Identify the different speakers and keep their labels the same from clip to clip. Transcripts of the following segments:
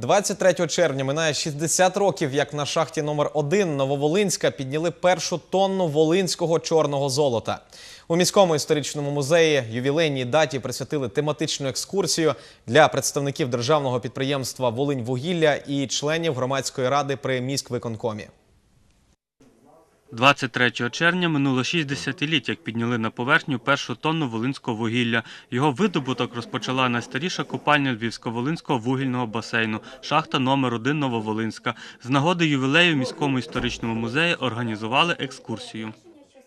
Speaker 1: 23 червня минає 60 років, як на шахті номер 1 Нововолинська підняли першу тонну волинського чорного золота. У міському історичному музеї ювілейній даті присвятили тематичну екскурсію для представників державного підприємства Волиньвугілля і членів громадської ради при міськвиконкомі.
Speaker 2: 23 червня минуло 6 десятиліть, як підняли на поверхню першу тонну волинського вугілля. Його видобуток розпочала найстаріша купальня Львівсько-Волинського вугільного басейну, шахта номер 1 Нововолинська. З нагоди ювілею в міському історичному музеї організували екскурсію.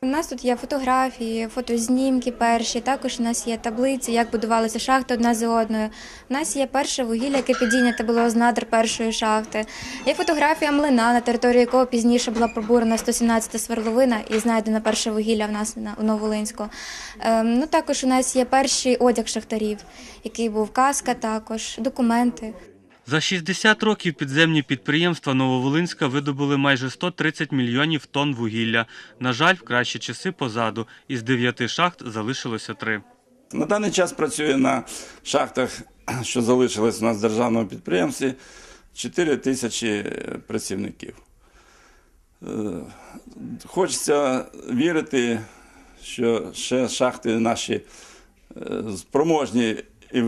Speaker 3: У нас тут є фотографії, фотознімки перші. Також у нас є таблиці, як будувалася шахта одна за одною. У нас є перше вугілля, яке підійняте було з надр першої шахти. Є фотографія млина, на території якого пізніше була пробурена 117-та сверловина і знайдено перше вугілля в нас на у Новолинську. Ем, ну також у нас є перший одяг шахтарів, який був каска, також документи.
Speaker 2: За 60 років підземні підприємства Нововолинська видобули майже 130 мільйонів тонн вугілля. На жаль, в кращі часи позаду. Із дев'яти шахт залишилося три.
Speaker 4: На даний час працює на шахтах, що залишились у нас в державному підприємстві, 4 тисячі працівників. Е, Хочеться вірити, що ще шахти наші е, спроможні і е,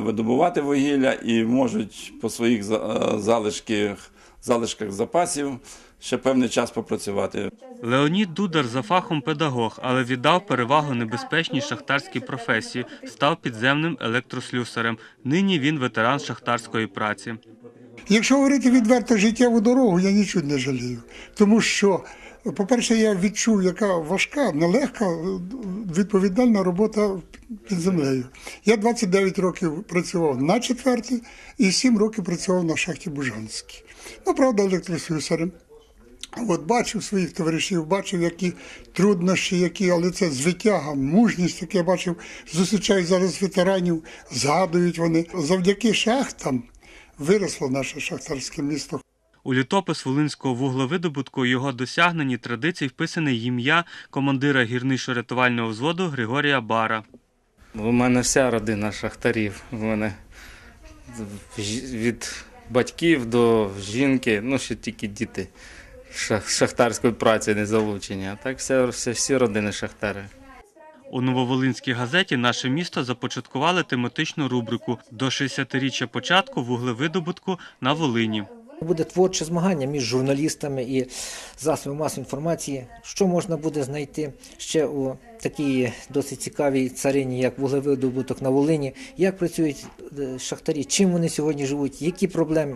Speaker 4: видобувати вугілля, і можуть по своїх за- е, залишках, залишках запасів ще певний час попрацювати.
Speaker 2: Леонід Дудар за фахом педагог, але віддав перевагу небезпечній шахтарській професії, став підземним електрослюсарем. Нині він ветеран шахтарської праці.
Speaker 5: Якщо говорити відверто життєву дорогу, я нічого не жалію. Тому що, по-перше, я відчув, яка важка, нелегка, відповідальна робота під землею. Я 29 років працював на четвертій і 7 років працював на шахті Бужанській. Ну, правда, електрослюсарем. От бачив своїх товаришів, бачив, які труднощі, які, але це звитяга, мужність, яку я бачив, зустрічаю зараз ветеранів, згадують вони. Завдяки шахтам виросло наше шахтарське місто.
Speaker 2: У літопис волинського вуглевидобутку і його досягнені традиції вписане ім'я командира гірничо-рятувального взводу Григорія Бара.
Speaker 6: У мене вся родина шахтарів. У мене від батьків до жінки, ну ще тільки діти шахтарської праці не залучені. А так все, все, всі родини шахтари.
Speaker 2: У Нововолинській газеті наше місто започаткували тематичну рубрику до 60-річчя початку вуглевидобутку на Волині.
Speaker 7: Буде творче змагання між журналістами і засобами масової інформації, що можна буде знайти ще у такій досить цікавій царині, як вуглевидобуток на Волині, як працюють е, шахтарі, чим вони сьогодні живуть, які проблеми.